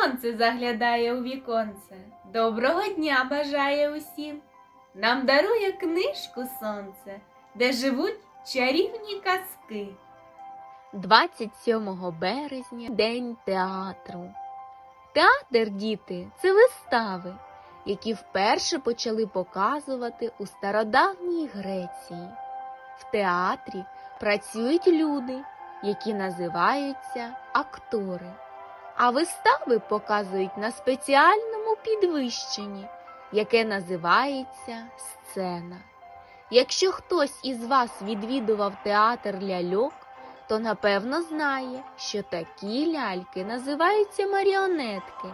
сонце заглядає у віконце. Доброго дня бажає усім. Нам дарує книжку сонце, де живуть чарівні казки. 27 березня День театру. Театр, діти, це вистави, які вперше почали показувати у стародавній Греції. В театрі працюють люди, які називаються актори. А вистави показують на спеціальному підвищенні, яке називається сцена. Якщо хтось із вас відвідував театр ляльок, то напевно знає, що такі ляльки називаються маріонетки,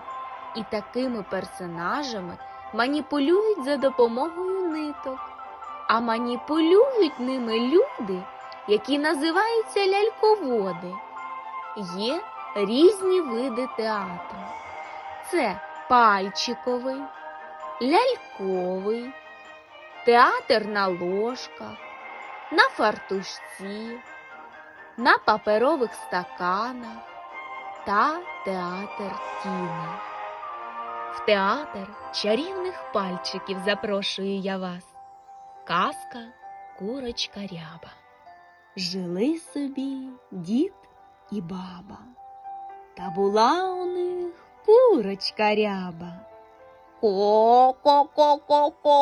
і такими персонажами маніпулюють за допомогою ниток. А маніпулюють ними люди, які називаються ляльководи. Є різні види театру. Це пальчиковий, ляльковий, театр на ложках, на фартушці, на паперових стаканах та театр тіни. В театр чарівних пальчиків запрошую я вас. Казка курочка ряба. Жили собі дід і баба. Та була у них курочка ряба. Ко-ко-ко-ко-ко.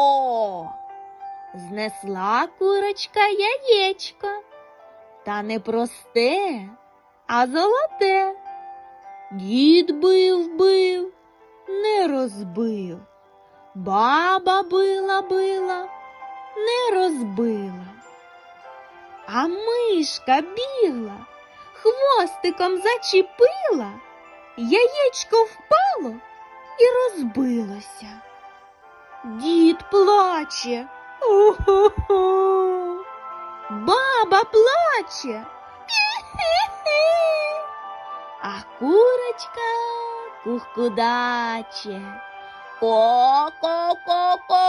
Знесла курочка яєчко. Та не просте, а золоте. Дід бив бив, не розбив. Баба била била, не розбила. А мишка бігла, хвостиком зачепила, яєчко впало і розбилося. Дід плаче. О-хо-хо. Баба плаче. Хі-хі-хі. А курочка кухкудаче. Ко-ко-ко-ко.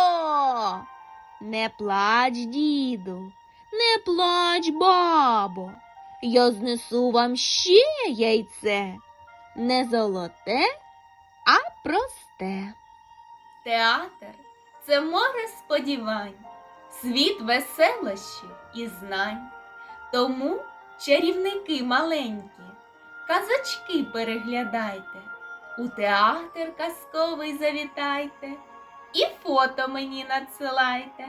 Не плач, діду, не плач, бабо. Я знесу вам ще яйце. Не золоте, а просте. Театр це море сподівань, світ веселощів і знань. Тому, чарівники маленькі, казочки переглядайте, у театр казковий завітайте і фото мені надсилайте.